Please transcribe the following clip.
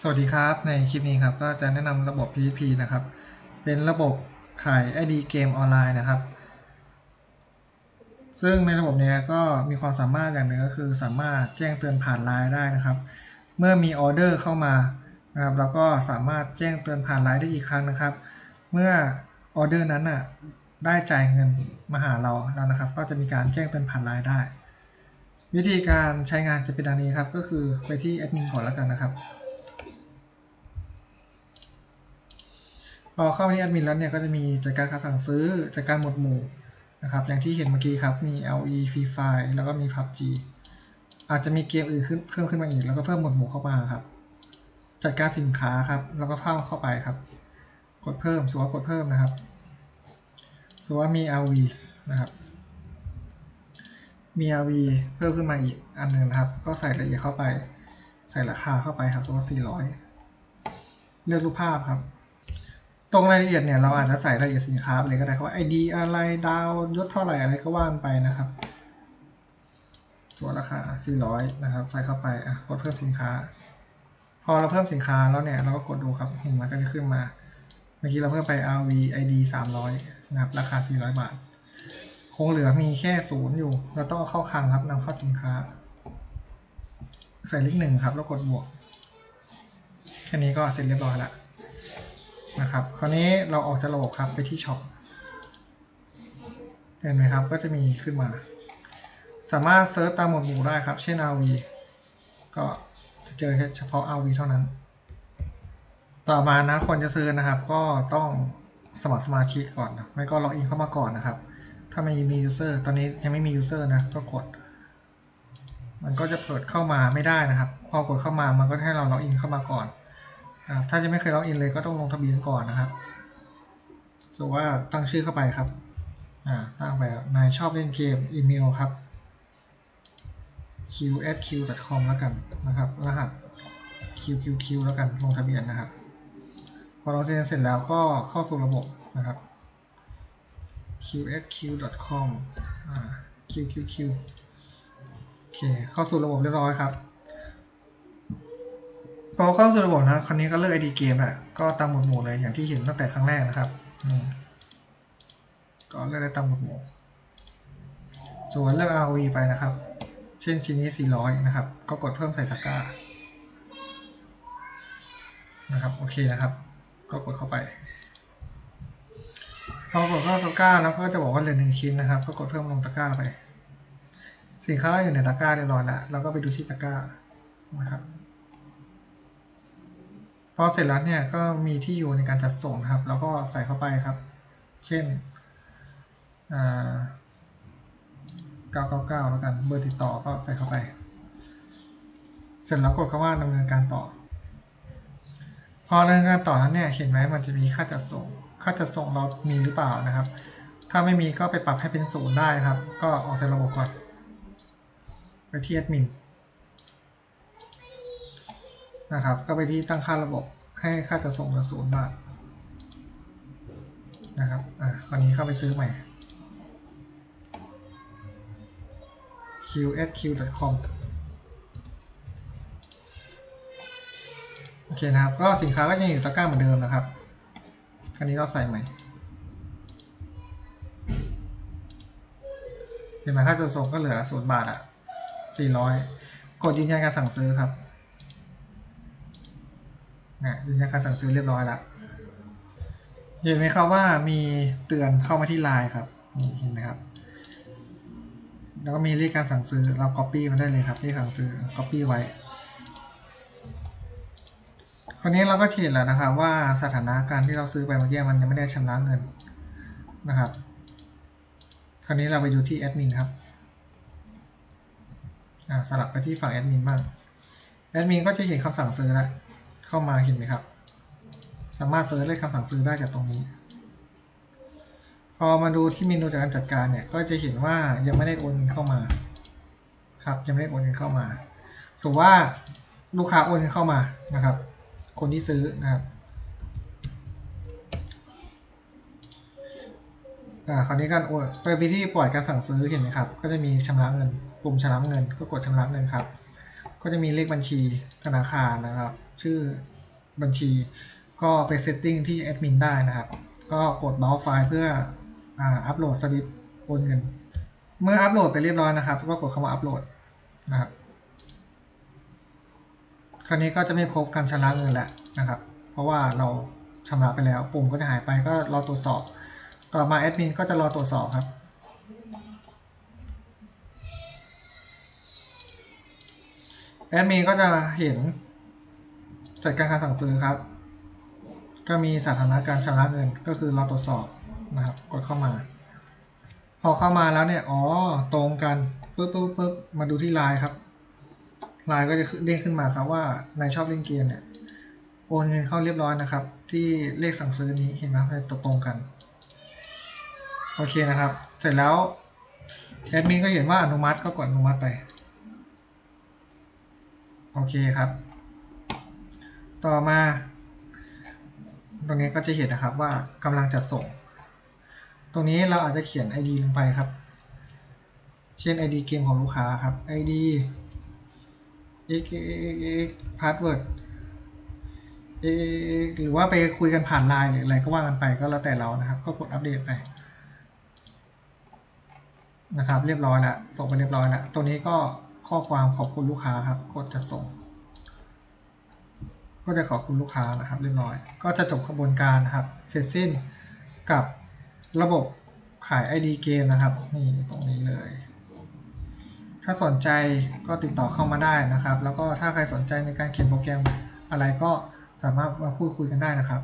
สวัสดีครับ ในคลิปนี้ครับก็จะแนะนำระบบ PHP นะครับ เป็นระบบขาย ID เกมออนไลน์นะครับ ซึ่งในระบบเนี้ยก็มีความสามารถอย่างหนึ่งก็คือ สามารถแจ้งเตือนผ่านไลน์ได้นะครับ เมื่อมีออเดอร์เข้ามานะครับเราก็สามารถแจ้งเตือนผ่านไลน์ได้อีกครั้งนะครับ เมื่อออเดอร์นั้นน่ะได้จ่ายเงินมาหาเราแล้วนะครับ ก็จะมีการแจ้งเตือนผ่านไลน์ได้ วิธีการใช้งานจะเป็นดังนี้ครับก็คือไปที่แอดมินก่อนแล้วกันนะครับ พอเข้าที่แอดมินแล้วเนี่ยก็จะมีจัดการคำสั่งซื้อจัดการหมวดหมู่นะครับอย่างที่เห็นเมื่อกี้ครับมี LE Free Fire แล้วก็มี PUBG อาจจะมีเกมอื่นขึ้นเพิ่มขึ้นมาอีกแล้วก็เพิ่มหมวดหมู่เข้ามาครับ จัดการสินค้าครับแล้วก็เพิ่มเข้าไปครับ กดเพิ่มสมมติว่ากดเพิ่มนะครับสมมติว่ามี LV นะครับมี LV เพิ่มขึ้นมาอีกอันหนึ่งนะครับ ก็ใส่รายละเอียดเข้าไป ใส่ราคาเข้าไปครับสมมติว่า400 เลือกรูปภาพครับ ตรงรายละเอียดเนี่ยเราอาจจะใส่รายละเอียดสินค้าไปเลยก็ได้ครับว่า ID อะไรดาวยศเท่าไหร่อะไรก็ว่านไปนะครับส่วนราคา 400 นะครับ ใส่เข้าไปอะกดเพิ่มสินค้า พอเราเพิ่มสินค้าแล้วเนี่ยเราก็กดดูครับเห็นมันก็จะขึ้นมา เมื่อกี้เราเพิ่มไป RV ID 300 นะครับ ราคา 400 บาท คงเหลือมีแค่ศูนย์อยู่ เราต้องเอาเข้าคลังครับนำเข้าสินค้า ใส่เลขหนึ่งครับ แล้วกดบวก แค่นี้ก็เสร็จเรียบร้อยแล้ว นะครับ คราวนี้เราออกจากระบบครับไปที่ช็อปเห็นไหมครับ ก็จะมีขึ้นมา สามารถเซิร์ชตามหมวดหมู่ได้ครับ เช่น RV ก็จะเจอเฉพาะ RV เท่านั้น ต่อมานะคนจะซื้อนะครับ ก็ต้องสมัครสมาชิกก่อนนะไม่ก็ล็อกอินเข้ามาก่อนนะครับ ถ้าไม่มี user ตอนนี้ยังไม่มี user นะ ก็กด มันก็จะเปิดเข้ามาไม่ได้นะครับ พอกดเข้ามามันก็ให้เราล็อกอินเข้ามาก่อน ถ้าจะไม่เคยล็อกอินเลยก็ต้องลงทะเบียนก่อนนะครับสมว่าตั้งชื่อเข้าไปครับตั้งไปครับนายชอบเล่นเกมอีเมลครับ qsq.com แล้วกันนะครับ รหัส qqq แล้วกันลงทะเบียนนะครับ พอเราเซ็นเสร็จแล้วก็เข้าสู่ระบบนะครับ qsq.comqqq โอเค เข้าสู่ระบบเรียบร้อยครับ พอเข้าสู่ระบบนะคราวนี้ก็เลือก ID เกมแหละก็ตามหมวดหมู่เลยอย่างที่เห็นตั้งแต่ครั้งแรกนะครับก็เลือกได้ตามหมวดหมู่ ส่วนเลือก ROV ไปนะครับ เช่นชิ้นนี้ 400 นะครับ ก็กดเพิ่มใส่ตะกร้านะครับโอเคนะครับ ก็กดเข้าไปพอกดเข้าตะกร้าแล้วก็จะบอกว่าเหลือหนึ่งชิ้นนะครับ ก็กดเพิ่มลงตะกร้าไป สินค้าอยู่ในตะกร้าเรียบร้อยแล้วเราก็ไปดูที่ตะกร้านะครับ พอเสร็จแล้วเนี่ยก็มีที่อยู่ในการจัดส่งครับ แล้วก็ใส่เข้าไปครับ เช่น999 แล้วกันเบอร์ติดต่อก็ใส่เข้าไป เสร็จแล้วกดคำว่าดำเนินการต่อ พอดำเนินการต่อนั้นเนี่ยเห็นไหมมันจะมีค่าจัดส่ง ค่าจัดส่งเรามีหรือเปล่านะครับ ถ้าไม่มีก็ไปปรับให้เป็นศูนย์ได้ครับ ก็ออกจากระบบก่อนไปที่แอดมิน นะครับ ก็ไปที่ตั้งค่าระบบให้ค่าจะส่งเหลือศูนย์บาทนะครับ อะคราวนี้เข้าไปซื้อใหม่ qsq.com โอเคนะครับ ก็สินค้าก็ยังอยู่ตะกร้าเหมือนเดิมนะครับ คราวนี้เราใส่ใหม่ เห็นไหมค่าจะส่งก็เหลือศูนย์บาทอะสี่ร้อยกดยืนยันการสั่งซื้อครับ นะยืนยันการสั่งซื้อเรียบร้อยแล้วเห็นไหมครับว่ามีเตือนเข้ามาที่ไลน์ครับนี่เห็นไหมครับ แล้วก็มีเลขการสั่งซื้อเรา copy มันได้เลยครับเลขสั่งซื้อ copy ไว้คราวนี้เราก็เห็นแล้วนะครับว่าสถานะการที่เราซื้อไปเมื่อกี้มันยังไม่ได้ชำระเงินนะครับ คราวนี้เราไปดูที่แอดมินครับอ่าสลับไปที่ฝั่งแอดมินบ้างแอดมินก็จะเห็นคำสั่งซื้อแล้ว เข้ามาเห็นไหมครับ สามารถเซิร์ชเลขคำสั่งซื้อได้จากตรงนี้ พอมาดูที่เมนูจากการจัดการเนี่ย ก็จะเห็นว่ายังไม่ได้โอนเงินเข้ามา ครับ ยังไม่ได้โอนเงินเข้ามาสมมติว่าลูกค้าโอนเงินเข้ามานะครับ คนที่ซื้อนะครับอ่าคราวนี้การโอนไปวิธีปล่อยการสั่งซื้อเห็นไหมครับ ก็จะมีชำระเงิน ปุ่มชำระเงิน ก็กดชำระเงินครับ ก็จะมีเลขบัญชีธนาคารนะครับ ชื่อบัญชี ก็ไปเซตติ้งที่แอดมินได้นะครับ ก็กดเบราว์ไฟล์เพื่ออ่าอัปโหลดสลิปโอนเงิน เมื่ออัปโหลดไปเรียบร้อยนะครับ ก็กดคำว่าอัปโหลดนะครับ คราวนี้ก็จะไม่พบการชำระเงินแล้วนะครับ เพราะว่าเราชำระไปแล้ว ปุ่มก็จะหายไปก็รอตรวจสอบ ต่อมาแอดมินก็จะรอตรวจสอบครับแอดมินก็จะเห็น จัดการการสั่งซื้อครับ ก็มีสถานะการชำระเงินก็คือเราตรวจสอบนะครับกดเข้ามา พอเข้ามาแล้วเนี่ยอ๋อตรงกันปึ๊บปึ๊บปึ๊บมาดูที่ไลน์ครับไลน์ก็จะเด้งขึ้นมาครับว่านายชอบเล่นเกมเนี่ยโอนเงินเข้าเรียบร้อยนะครับ ที่เลขสั่งซื้อนี้เห็นไหมมันตรงกันโอเคนะครับ เสร็จแล้วแอดมินก็เห็นว่าอนุมัติก็กดอนุมัติไป โอเคครับ ต่อมา ตรงนี้ก็จะเห็นนะครับว่ากำลังจัดส่ง ตรงนี้เราอาจจะเขียน ID ลงไปครับ เช่น ID เกมของลูกค้าครับ ID x x x password x หรือว่าไปคุยกันผ่านไลน์หรืออะไรก็ว่ากันไปก็แล้วแต่เรานะครับ ก็กดอัปเดตไปนะครับ เรียบร้อยแล้วส่งไปเรียบร้อยแล้ว ตัวนี้ก็ข้อความขอบคุณลูกค้าครับ กดจัดส่ง ก็จะขอบคุณลูกค้านะครับเรียบร้อย ก็จะจบกระบวนการนะครับ เสร็จสิ้นกับระบบขาย ID เกมนะครับนี่ตรงนี้เลย ถ้าสนใจก็ติดต่อเข้ามาได้นะครับ แล้วก็ถ้าใครสนใจในการเขียนโปรแกรมอะไรก็สามารถมาพูดคุยกันได้นะครับ